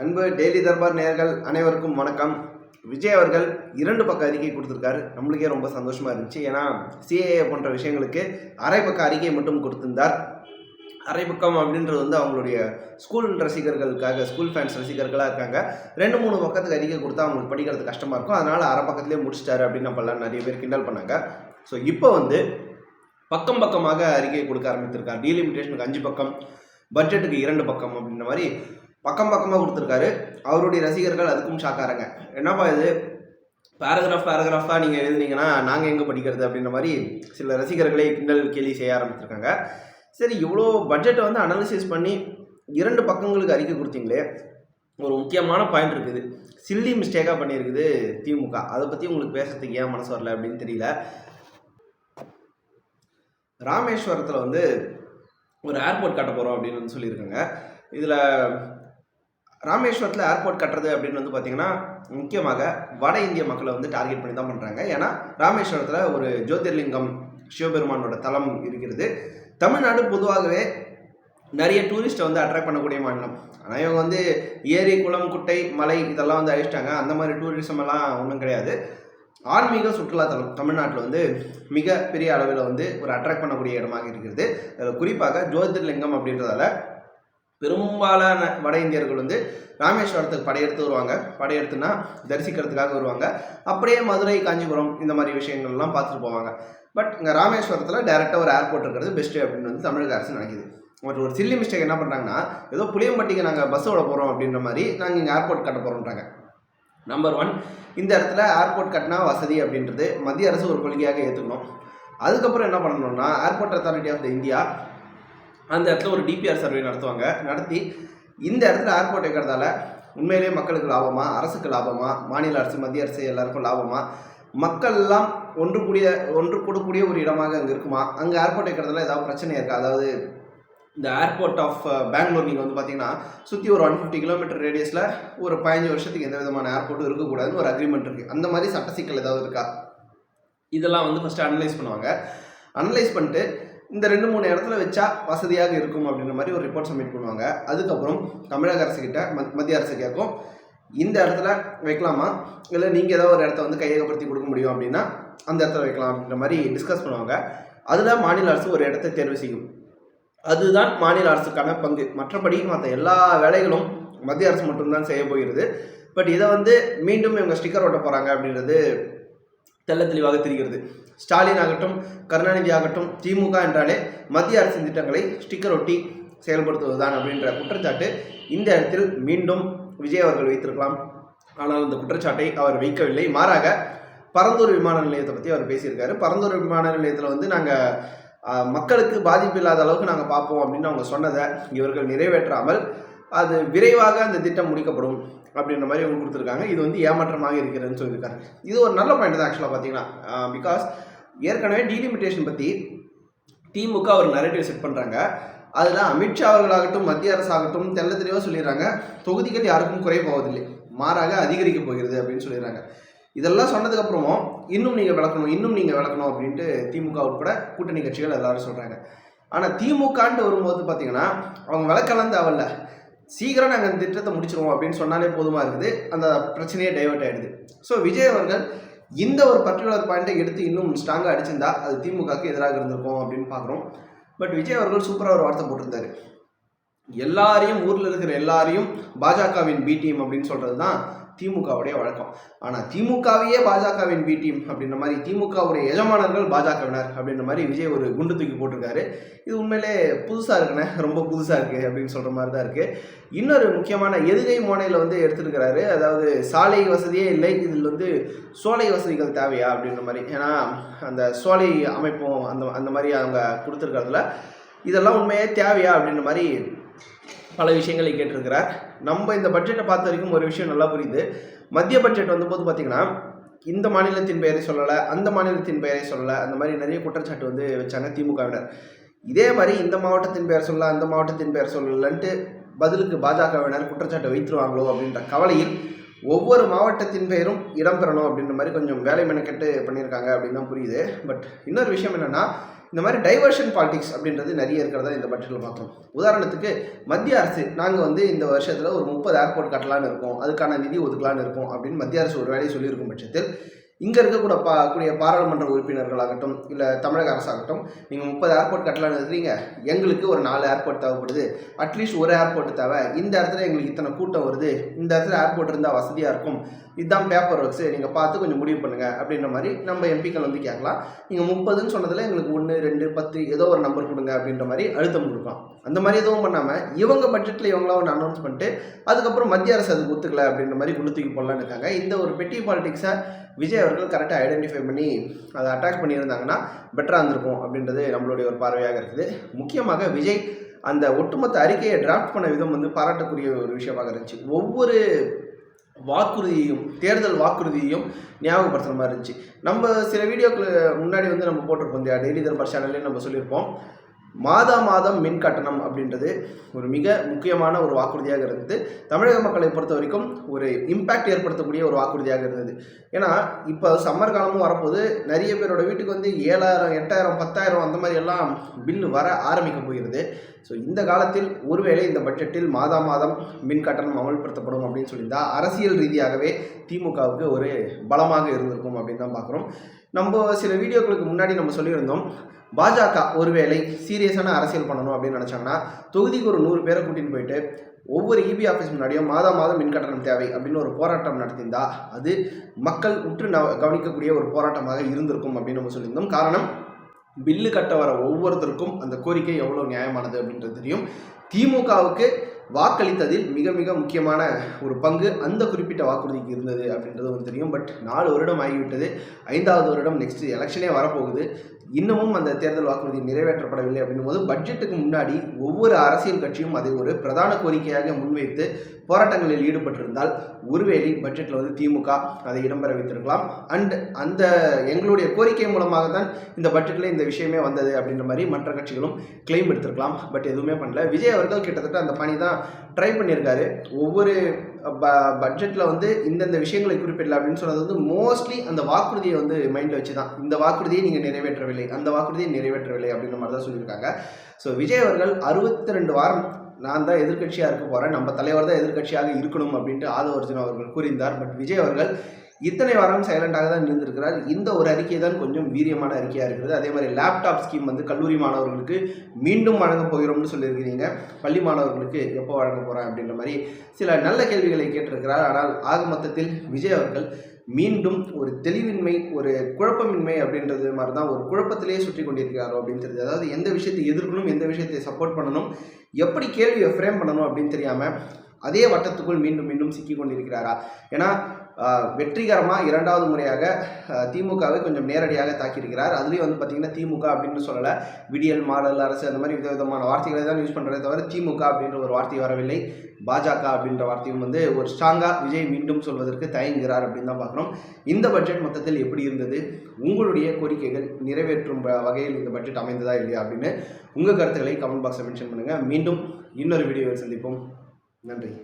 அன்பு டெய்லி தர்பார் நேர்கள் அனைவருக்கும் வணக்கம். விஜய் அவர்கள் இரண்டு பக்க அறிக்கை கொடுத்துருக்காரு. நம்மளுக்கே ரொம்ப சந்தோஷமா இருந்துச்சு. ஏன்னா சிஏஏ போன்ற விஷயங்களுக்கு அரை பக்க அறிக்கை மட்டும் கொடுத்திருந்தார். அரை பக்கம் அப்படின்றது வந்து அவங்களுடைய ஸ்கூல் ரசிகர்களுக்காக ஸ்கூல் ஃபேன்ஸ் ரசிகர்களாக இருக்காங்க. ரெண்டு மூணு பக்கத்துக்கு அறிக்கை கொடுத்தா அவங்களுக்கு படிக்கிறது கஷ்டமாக இருக்கும். அதனால் அரை பக்கத்துலேயே முடிச்சிட்டாரு அப்படின்னு நம்மளாம் நிறைய பேர் கிண்டல் பண்ணாங்க. ஸோ இப்போ வந்து பக்கம் பக்கமாக அறிக்கை கொடுக்க ஆரம்பித்திருக்கார். டீலிமிட்டேஷனுக்கு அஞ்சு பக்கம் பட்ஜெட்டுக்கு இரண்டு பக்கம் அப்படின்ற மாதிரி பக்கம் பக்கமாக கொடுத்துருக்காரு. அவருடைய ரசிகர்கள் அதுக்கும் ஷாக்காரங்க என்னப்பா இது? பேராகிராஃப் பேராகிராஃபாக நீங்கள் எழுதுனீங்கன்னா நாங்கள் எங்கே படிக்கிறது அப்படின்ற மாதிரி சில ரசிகர்களே கிண்டல் கேலி செய்ய ஆரம்பிச்சிருக்காங்க. சரி இவ்வளோ பட்ஜெட்டை வந்து அனாலிசிஸ் பண்ணி இரண்டு பக்கங்களுக்கு அறிக்கை கொடுத்தீங்களே. ஒரு முக்கியமான பாயிண்ட் இருக்குது. சில்லி மிஸ்டேக்காக பண்ணியிருக்குது திமுக. அதை பற்றி உங்களுக்கு பேசுறதுக்கு ஏன் மனசு வரல அப்படின்னு தெரியல. ராமேஸ்வரத்தில் வந்து ஒரு ஏர்போர்ட் கட்ட போகிறோம் அப்படின்னு வந்து சொல்லியிருக்காங்க. இதில் ராமேஸ்வரத்தில் ஏர்போர்ட் கட்டுறது அப்படின்னு வந்து பார்த்தீங்கன்னா முக்கியமாக வட இந்திய மக்களை வந்து டார்கெட் பண்ணி தான் பண்ணுறாங்க ஏன்னா ராமேஸ்வரத்தில் ஒரு ஜோதிர்லிங்கம் சிவபெருமானோட தலம் இருக்கிறது. தமிழ்நாடு பொதுவாகவே நிறைய டூரிஸ்ட்டை வந்து அட்ராக்ட் பண்ணக்கூடிய மாநிலம். ஆனால் இவங்க வந்து ஏரி குளம் குட்டை மலை இதெல்லாம் வந்து அழிச்சிட்டாங்க. அந்த மாதிரி டூரிசம் எல்லாம் ஒன்றும் கிடையாது. ஆன்மீக சுற்றுலாத்தலம் தமிழ்நாட்டில் வந்து மிக பெரிய அளவில் வந்து ஒரு அட்ராக்ட் பண்ணக்கூடிய இடமாக இருக்கிறது. அதில் குறிப்பாக ஜோதிர்லிங்கம் அப்படின்றதால பெரும்பாலான வட இந்தியர்கள் வந்து ராமேஸ்வரத்துக்கு படையெடுத்து வருவாங்க. படையெடுத்துனா தரிசிக்கிறதுக்காக வருவாங்க. அப்படியே மதுரை காஞ்சிபுரம் இந்த மாதிரி விஷயங்கள்லாம் பார்த்துட்டு போவாங்க. பட் இங்கே ராமேஸ்வரத்தில் டேரெக்டாக ஒரு ஏர்போர்ட் இருக்கிறது பெஸ்ட்டு அப்படின்னு வந்து தமிழக அரசு நினைக்குது. மற்றும் ஒரு சில்லி மிஸ்டேக் என்ன பண்ணுறாங்கன்னா ஏதோ புளியம்பட்டிக்கு நாங்கள் பஸ் விட போகிறோம் அப்படின்ற மாதிரி நாங்கள் இங்கே ஏர்போர்ட் கட்ட போகிறோன்றாங்க நம்பர் ஒன் இந்த இடத்துல ஏர்போர்ட் கட்டினா வசதி அப்படின்றது மத்திய அரசு ஒரு கொள்கையாக ஏற்றுக்கணும் அதுக்கப்புறம் என்ன பண்ணணும்னா airport authority of the India அந்த இடத்துல ஒரு டிபிஆர் சர்வே நடத்துவாங்க. நடத்தி இந்த இடத்துல ஏர்போர்ட் வைக்கிறதால உண்மையிலேயே மக்களுக்கு லாபமா அரசுக்கு லாபமா மாநில அரசு மத்திய அரசு எல்லாருக்கும் லாபமா? மக்கள் எல்லாம் ஒன்று கூடிய ஒன்று கூடக்கூடிய ஒரு இடமாக அங்கே இருக்குமா? அங்கே ஏர்போர்ட் வைக்கிறதுல ஏதாவது பிரச்சனை இருக்கா? அதாவது இந்த ஏர்போர்ட் ஆஃப் பெங்களூர் நீங்கள் வந்து பார்த்தீங்கன்னா சுற்றி ஒரு ஒன் ஃபிஃப்டி கிலோமீட்டர் ரேடியஸில் ஒரு பதினஞ்சு வருஷத்துக்கு எந்த விதமான ஏர்போர்ட்டும் இருக்கக்கூடாதுன்னு ஒரு அக்ரிமெண்ட் இருக்குது அந்த மாதிரி சட்ட சிக்கல் ஏதாவது இருக்கா? இதெல்லாம் வந்து ஃபஸ்ட்டு அனலைஸ் பண்ணுவாங்க. அனலைஸ் பண்ணிட்டு இந்த ரெண்டு மூணு இடத்துல வச்சா வசதியாக இருக்கும் அப்படின்ற மாதிரி ஒரு ரிப்போர்ட் சப்மிட் பண்ணுவாங்க. அதுக்கப்புறம் தமிழக அரசுக்கிட்ட மத் மத்திய அரசு கேட்கும். இந்த இடத்துல வைக்கலாமா? இல்லை நீங்கள் ஏதாவது ஒரு இடத்த வந்து கையகப்படுத்தி கொடுக்க முடியும் அப்படின்னா அந்த இடத்துல வைக்கலாம் அப்படின்ற மாதிரி டிஸ்கஸ் பண்ணுவாங்க. அதில் மாநில அரசு ஒரு இடத்தை தேர்வு செய்யும். அதுதான் மாநில அரசுக்கான பங்கு. மற்றபடி மற்ற எல்லா வேலைகளும் மத்திய அரசு மட்டும்தான் செய்ய போகிறது. பட் இதை வந்து மீண்டும் இவங்க ஸ்டிக்கர் ஓட்ட போகிறாங்க அப்படின்றது தெல்ல தெளிவாக தெரிகிறது. ஸ்டாலின் ஆகட்டும் கருணாநிதி ஆகட்டும் திமுக என்றாலே மத்திய அரசின் திட்டங்களை ஸ்டிக்கர் ஒட்டி செயல்படுத்துவதுதான் அப்படின்ற குற்றச்சாட்டு இந்த இடத்தில் மீண்டும் விஜய் அவர்கள் வைத்திருக்கலாம். ஆனால் இந்த குற்றச்சாட்டை அவர் வைக்கவில்லை. மாறாக பரந்தூர் விமான நிலையத்தை பற்றி அவர் பேசியிருக்காரு. பரந்தூர் விமான நிலையத்தில் வந்து நாங்கள் மக்களுக்கு பாதிப்பு இல்லாத அளவுக்கு நாங்கள் பார்ப்போம் அப்படின்னு அவங்க சொன்னதை இவர்கள் நிறைவேற்றாமல் அது விரைவாக அந்த திட்டம் முடிக்கப்படும். அப்படின்ற மாதிரி அவங்க கொடுத்துருக்காங்க. இது வந்து ஏமாற்றமாக இருக்கிறதுன்னு சொல்லியிருக்காங்க. இது ஒரு நல்ல பாயிண்ட் தான் ஆக்சுவலாக பார்த்தீங்கன்னா. பிகாஸ் ஏற்கனவே டீலிமிட்டேஷன் பற்றி திமுக ஒரு நரேட்டிவ் செட் பண்ணுறாங்க அதில் அமித்ஷா அவர்களாகட்டும் மத்திய அரசாகட்டும் தெல்ல தெளிவாக சொல்லிடுறாங்க. தொகுதிகள் யாருக்கும் குறைய போவதில்லை. மாறாக அதிகரிக்க போகிறது அப்படின்னு சொல்லிடுறாங்க. இதெல்லாம் சொன்னதுக்கப்புறமும் இன்னும் நீங்கள் விளக்கணும் இன்னும் நீங்கள் விளக்கணும் அப்படின்ட்டு திமுக உட்பட கூட்டணி கட்சிகள் எல்லாரும் சொல்கிறாங்க ஆனால் திமுகன்ட்டு வரும்போது பார்த்தீங்கன்னா அவங்க விளக்கலாம் தேவையில்ல. சீக்கிரம் நாங்கள் இந்த திட்டத்தை முடிச்சிருவோம் அப்படின்னு சொன்னாலே போதுமாக இருக்குது? அந்த பிரச்சனையே டைவெர்ட் ஆகிடுது ஸோ விஜய் அவர்கள் இந்த ஒரு பர்டிகுலர் பாயிண்ட்டை எடுத்து இன்னும் ஸ்ட்ராங்காக அடிச்சிருந்தா அது திமுகக்கு எதிராக இருந்திருக்கும் அப்படின்னு பார்க்குறோம். பட் விஜய் அவர்கள் சூப்பராக ஒரு வார்த்தை போட்டிருந்தாரு. எல்லாரையும் ஊரில் இருக்கிற எல்லாரையும் பாஜகவின் பி டீம் அப்படின்னு சொல்கிறது தான் திமுகவுடைய வழக்கம். ஆனால் திமுகவையே பாஜகவின் பி டீம் அப்படின்ற மாதிரி திமுகவுடைய எஜமானர்கள் பாஜகவினர் அப்படின்ற மாதிரி விஜய் ஒரு குண்டு தூக்கி போட்டிருக்காரு. இது உண்மையிலே புதுசாக இருக்குண்ணே ரொம்ப புதுசாக இருக்குது அப்படின்னு சொல்கிற மாதிரி தான் இருக்குது இன்னொரு முக்கியமான எதுகை மோனையில் வந்து எடுத்துருக்கிறாரு. அதாவது சாலை வசதியே இல்லை இதில் வந்து சோலை வசதிகள் தேவையா அப்படின்ற மாதிரி. ஏன்னா அந்த சோலை அமைப்பும் அந்த அந்த மாதிரி அவங்க கொடுத்துருக்கறதுல இதெல்லாம் உண்மையே தேவையா அப்படின்ற மாதிரி பல விஷயங்களை கேட்டிருக்கிறார். நம்ம இந்த பட்ஜெட்டை பார்த்த வரைக்கும் ஒரு விஷயம் நல்லா புரியுது. மத்திய பட்ஜெட் வந்தபோது பார்த்தீங்கன்னா இந்த மாநிலத்தின் பெயரை சொல்லலை அந்த மாநிலத்தின் பெயரை சொல்லலை அந்த மாதிரி நிறைய குற்றச்சாட்டு வந்து வச்சாங்க திமுகவினர். இதே மாதிரி இந்த மாவட்டத்தின் பெயர் சொல்ல அந்த மாவட்டத்தின் பெயர் சொல்லலன்ட்டு பதிலுக்கு பாஜகவினர் குற்றச்சாட்டை வைத்துருவாங்களோ அப்படின்ற கவலையில் ஒவ்வொரு மாவட்டத்தின் பெயரும் இடம்பெறணும் அப்படின்ற மாதிரி கொஞ்சம் வேலை மெனக்கெட்டு பண்ணியிருக்காங்க அப்படின்னு தான் புரியுது. பட் இன்னொரு விஷயம் என்னென்னா இந்த மாதிரி டைவர்ஷன் பாலிடிக்ஸ் அப்படின்றது நிறைய இருக்கிறதா இந்த பட்ஜெட்டில் பார்த்தோம். உதாரணத்துக்கு மத்திய அரசு நாங்கள் வந்து இந்த வருஷத்தில் ஒரு முப்பது ஏர்போர்ட் கட்டலான்னு இருக்கோம். அதுக்கான நிதி ஒதுக்கலான்னு இருக்கோம் அப்படின்னு மத்திய அரசு ஒரு வேலையை சொல்லியிருக்கும் பட்சத்தில் இங்கே இருக்கக்கூட பா கூடிய பாராளுமன்ற உறுப்பினர்களாகட்டும் இல்லை தமிழக அரசாகட்டும் நீங்கள் முப்பது ஏர்போர்ட் கட்டலான்னு இருக்கிறீங்க எங்களுக்கு ஒரு நாலு ஏர்போர்ட் தேவைப்படுது. அட்லீஸ்ட் ஒரு ஏர்போர்ட் தேவை. இந்த இடத்துல எங்களுக்கு இத்தனை கூட்டம் வருது. இந்த இடத்துல ஏர்போர்ட் இருந்தால் வசதியாக இருக்கும். இதுதான் பேப்பர் ஒர்க்ஸு நீங்கள் பார்த்து கொஞ்சம் முடிவு பண்ணுங்கள் அப்படின்ற மாதிரி நம்ம எம்பிக்கள் வந்து கேட்கலாம். நீங்கள் முப்பதுன்னு சொன்னதில் எங்களுக்கு ஒன்று ரெண்டு பத்து ஏதோ ஒரு நம்பர் கொடுங்க அப்படின்ற மாதிரி அழுத்தம் கொடுக்கலாம். அந்த மாதிரி எதுவும் பண்ணாமல் இவங்க பட்ஜெட்டில் இவங்களாம் ஒன்று அனௌன்ஸ் பண்ணிட்டு அதுக்கப்புறம் மத்திய அரசு அதுக்கு ஒத்துக்கல அப்படின்ற மாதிரி குண்டு தூக்கி போடலான்னு இருக்காங்க. இந்த ஒரு பெட்டி பாலிடிக்ஸை விஜய் அவர்கள் கரெக்டாக ஐடென்டிஃபை பண்ணி அதை அட்டாக் பண்ணியிருந்தாங்கன்னா பெட்டராக இருந்திருக்கும் அப்படின்றது நம்மளுடைய ஒரு பார்வையாக இருக்குது. முக்கியமாக விஜய் அந்த ஒட்டுமொத்த அறிக்கையை டிராஃப்ட் பண்ண விதம் வந்து பாராட்டக்கூடிய ஒரு விஷயமாக இருந்துச்சு. ஒவ்வொரு வாக்குறுதியையும் தேர்தல் வாக்குறுதியையும் ஞாபகப்படுத்துகிற மாதிரி இருந்துச்சு. நம்ம சில வீடியோக்கு முன்னாடி வந்து நம்ம போட்டிருப்போம் இல்லையா? டெய்லி தர்பார் சேனல்லையும் நம்ம சொல்லியிருப்போம். மாதா மாதம் மின் கட்டணம் அப்படின்றது ஒரு மிக முக்கியமான ஒரு வாக்குறுதியாக இருந்தது. தமிழக மக்களை பொறுத்த வரைக்கும் ஒரு இம்பேக்ட் ஏற்படுத்தக்கூடிய ஒரு வாக்குறுதியாக இருந்தது. ஏன்னா இப்போ சம்மர் காலமும் வரப்போது நிறைய பேரோட வீட்டுக்கு வந்து ஏழாயிரம் எட்டாயிரம் பத்தாயிரம் அந்த மாதிரி எல்லாம் பில்லு வர ஆரம்பிக்க போகிறது ஸோ இந்த காலத்தில் ஒருவேளை இந்த பட்ஜெட்டில் மாதா மாதம் மின் கட்டணம் அமல்படுத்தப்படும் அப்படின்னு சொல்லியிருந்தா அரசியல் ரீதியாகவே திமுகவுக்கு ஒரு பலமாக இருந்திருக்கும் அப்படின்னு தான் பார்க்குறோம். நம்ம சில வீடியோக்களுக்கு முன்னாடி நம்ம சொல்லியிருந்தோம் பாஜக ஒருவேளை சீரியஸான அரசியல் பண்ணணும் அப்படின்னு நினச்சாங்கன்னா தொகுதிக்கு ஒரு நூறு பேரை கூட்டின்னு போயிட்டு ஒவ்வொரு இபி ஆஃபீஸ் முன்னாடியும் மாதம் மாதம் மின் கட்டணம் தேவை அப்படின்னு ஒரு போராட்டம் நடத்தியிருந்தா அது மக்கள் உற்று நவ- கவனிக்கக்கூடிய ஒரு போராட்டமாக இருந்திருக்கும் அப்படின்னு நம்ம சொல்லியிருந்தோம். காரணம் பில்லு கட்ட வர ஒவ்வொருத்தருக்கும் அந்த கோரிக்கை எவ்வளோ நியாயமானது அப்படின்றது தெரியும். திமுகவுக்கு வாக்களித்ததில் மிக மிக முக்கியமான ஒரு பங்கு அந்த குறிப்பிட்ட வாக்குறுதிக்கு இருந்தது அப்படின்றது வந்து தெரியும். பட் நாலு வருடம் ஆகிவிட்டது. ஐந்தாவது வருடம் நெக்ஸ்ட் எலெக்ஷனே வரப்போகுது. இன்னமும் அந்த தேர்தல் வாக்குறுதி நிறைவேற்றப்படவில்லை அப்படின்னும் போது பட்ஜெட்டுக்கு முன்னாடி ஒவ்வொரு அரசியல் கட்சியும் அதை ஒரு பிரதான கோரிக்கையாக முன்வைத்து போராட்டங்களில் ஈடுபட்டிருந்தால் ஒருவேளை பட்ஜெட்டில் வந்து திமுக அதை இடம்பெற வைத்திருக்கலாம். அண்ட் அந்த எங்களுடைய கோரிக்கை மூலமாக தான் இந்த பட்ஜெட்டில் இந்த விஷயமே வந்தது அப்படின்ற மாதிரி மற்ற கட்சிகளும் கிளைம் எடுத்திருக்கலாம். பட் எதுவுமே பண்ணல. விஜய் அவர்கள் கிட்டத்தட்ட அந்த பணி தான் ட்ரை பண்ணியிருக்காரு. ஒவ்வொரு ப பட்ஜெட்டில் வந்து இந்தந்த விஷயங்களை குறிப்பிடல அப்படின்னு சொன்னது வந்து மோஸ்ட்லி அந்த வாக்குறுதியை வந்து மைண்டில் வச்சு தான் இந்த வாக்குறுதியை நீங்கள் நிறைவேற்றவில்லை. அந்த வாக்குறுதியை நிறைவேற்றவில்லை அப்படின்ற மாதிரி தான் சொல்லியிருக்காங்க. ஸோ விஜய் அவர்கள் அறுபத்தி ரெண்டு வாரம் நான் தான் எதிர்க்கட்சியாக இருக்க போகிறேன் நம்ம தலைவர் தான் எதிர்கட்சியாக இருக்கணும் அப்படின்ட்டு ஆதவ அர்ஜுன் அவர்கள் கூறியிருந்தார் பட் விஜய் அவர்கள் இத்தனை வாரம் சைலண்டாக தான் இருந்திருக்கிறார். இந்த ஒரு அறிக்கை தான் கொஞ்சம் வீரியமான அறிக்கையாக இருக்கிறது. அதே மாதிரி லேப்டாப் ஸ்கீம் வந்து கல்லூரி மாணவர்களுக்கு மீண்டும் வழங்க போகிறோம்னு சொல்லியிருக்கிறீங்க. பள்ளி மாணவர்களுக்கு எப்போ வழங்க போகிறேன் அப்படின்ற மாதிரி சில நல்ல கேள்விகளை கேட்டிருக்கிறார். ஆனால் ஆக மொத்தத்தில் விஜய் அவர்கள் மீண்டும் ஒரு தெளிவின்மை ஒரு குழப்பமின்மை அப்படின்றது மாதிரி தான் ஒரு குழப்பத்திலேயே சுற்றி கொண்டிருக்கிறாரோ அப்படின்னு தெரியுது. அதாவது எந்த விஷயத்தை எதிர்க்கணும் எந்த விஷயத்தை சப்போர்ட் பண்ணணும் எப்படி கேள்வியை ஃப்ரேம் பண்ணணும் அப்படின்னு தெரியாமல் அதே வட்டத்துக்குள் மீண்டும் மீண்டும் சிக்கி கொண்டிருக்கிறாரா? ஏன்னா வெற்றிகரமாக இரண்டாவது முறையாக திமுகவை கொஞ்சம் நேரடியாக தாக்கியிருக்கிறார். அதுலேயும் வந்து பார்த்திங்கன்னா திமுக அப்படின்னு சொல்லலை விடியல் மாடல் அரசு அந்த மாதிரி விதவிதமான வார்த்தைகளை தான் யூஸ் பண்ணுறதே தவிர திமுக அப்படின்ற ஒரு வார்த்தை வரவில்லை. பாஜக அப்படின்ற வார்த்தையும் வந்து ஒரு ஸ்ட்ராங்காக விஜய் மீண்டும் சொல்வதற்கு தயங்குகிறார் அப்படின்னு தான் பார்க்குறோம் இந்த பட்ஜெட் மொத்தத்தில் எப்படி இருந்தது? உங்களுடைய கோரிக்கைகள் நிறைவேற்றும் வகையில் இந்த பட்ஜெட் அமைந்ததா இல்லையா அப்படின்னு உங்கள் கருத்துக்களை கமெண்ட் பாக்ஸில் மென்ஷன் பண்ணுங்கள் மீண்டும் இன்னொரு வீடியோவில் சந்திப்போம். நன்றி.